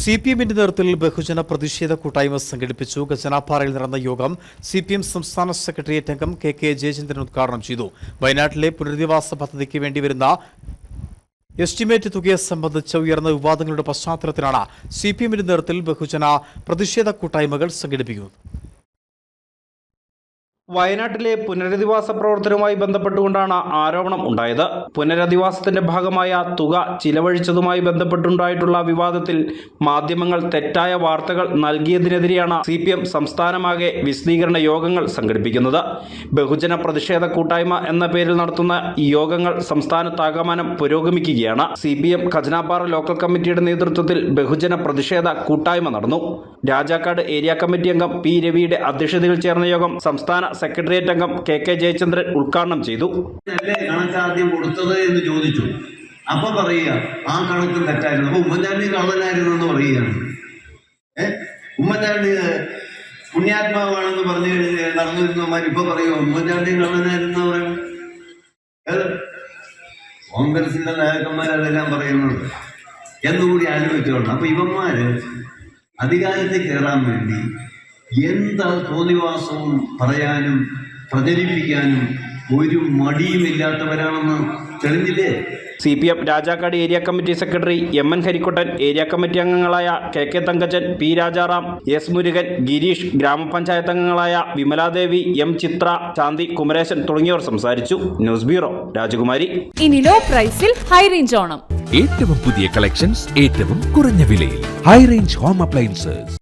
C P എമ്മിന്റെ നേതൃത്വത്തിൽ ബഹുജന പ്രതിഷേധ കൂട്ടായ്മ സംഘടിപ്പിച്ചു. ഗജനാപ്പാറയിൽ നടന്ന യോഗം സി പി എം സംസ്ഥാന സെക്രട്ടേറിയറ്റ് അംഗം കെ കെ ജയചന്ദ്രൻ ഉദ്ഘാടനം ചെയ്തു. വയനാട്ടിലെ പുനരധിവാസ പദ്ധതിക്ക് വേണ്ടിവരുന്ന എസ്റ്റിമേറ്റ് തുകയെ സംബന്ധിച്ച ഉയർന്ന വിവാദങ്ങളുടെ പശ്ചാത്തലത്തിലാണ് സി പി എമ്മിന്റെ നേതൃത്വത്തിൽ ബഹുജന പ്രതിഷേധ കൂട്ടായ്മകൾ സംഘടിപ്പിക്കുന്നത്. വയനാട്ടിലെ പുനരധിവാസ പ്രവർത്തനവുമായി ബന്ധപ്പെട്ടുകൊണ്ടാണ് ആരോപണം ഉണ്ടായത്. പുനരധിവാസത്തിന്റെ ഭാഗമായ തുക ചിലവഴിച്ചതുമായി ബന്ധപ്പെട്ടുണ്ടായിട്ടുള്ള വിവാദത്തിൽ മാധ്യമങ്ങൾ തെറ്റായ വാർത്തകൾ നൽകിയതിനെതിരെയാണ് സി പി എം സംസ്ഥാനമാകെ വിശദീകരണ യോഗങ്ങൾ സംഘടിപ്പിക്കുന്നത്. ബഹുജന പ്രതിഷേധ കൂട്ടായ്മ എന്ന പേരിൽ നടത്തുന്ന ഈ യോഗങ്ങൾ സംസ്ഥാനത്താകമാനം പുരോഗമിക്കുകയാണ്. C P M Khajanappara local കമ്മിറ്റിയുടെ നേതൃത്വത്തിൽ ബഹുജന പ്രതിഷേധ കൂട്ടായ്മ നടന്നു. രാജാക്കാട് ഏരിയ കമ്മിറ്റി അംഗം പി രവിയുടെ അധ്യക്ഷതയിൽ ചേർന്ന യോഗം സംസ്ഥാന സെക്രട്ടേറിയറ്റ് അംഗം കെ കെ ജയചന്ദ്രൻ ഉദ്ഘാടനം ചെയ്തു. അല്ലേ കണക്ക് ആദ്യം കൊടുത്തത് എന്ന് ചോദിച്ചു. അപ്പൊ പറയുക ആ കണക്ക് തെറ്റായിരുന്നു. അപ്പൊ ഉമ്മൻചാണ്ടി കള്ളനായിരുന്നു എന്ന് പറയുകയാണ്. ഏഹ് ഉമ്മൻചാണ്ടി പുണ്യാത്മാവാണെന്ന് പറഞ്ഞു നടന്നിരുന്നവന്മാർ ഇപ്പൊ പറയുക ഉമ്മൻചാണ്ടി കള്ളനായിരുന്നു? കോൺഗ്രസിന്റെ നേതാക്കന്മാരതെല്ലാം പറയുന്നുണ്ട് എന്നുകൂടി ആലോചിച്ചോളണം. അപ്പൊ ഇവന്മാര് അധികാരത്തിൽ കയറാൻ വേണ്ടി എന്താ തോന്നിവാസവും പറയാനും പ്രചരിപ്പിക്കാനും ഒരു മടിയുമില്ലാത്തവരാണെന്ന് തെളിഞ്ഞില്ലേ? C P M Rajakkad area committee secretary M N Harikuttan area committee അംഗങ്ങളായ K K Thankachan P Rajaram S Murugan Girish ഗ്രാമപഞ്ചായത്ത് അംഗങ്ങളായ വിമലാദേവി എം ചിത്ര ശാന്തി കുമരേശൻ തുടങ്ങിയവർ സംസാരിച്ചു. ന്യൂസ് ബ്യൂറോ രാജകുമാരി. ഇനി ലോ പ്രൈസിൽ ഹൈ റേഞ്ച് ഓണം. ഏറ്റവും പുതിയ കളക്ഷൻസ് ഏറ്റവും കുറഞ്ഞ വിലയിൽ. High range home appliances.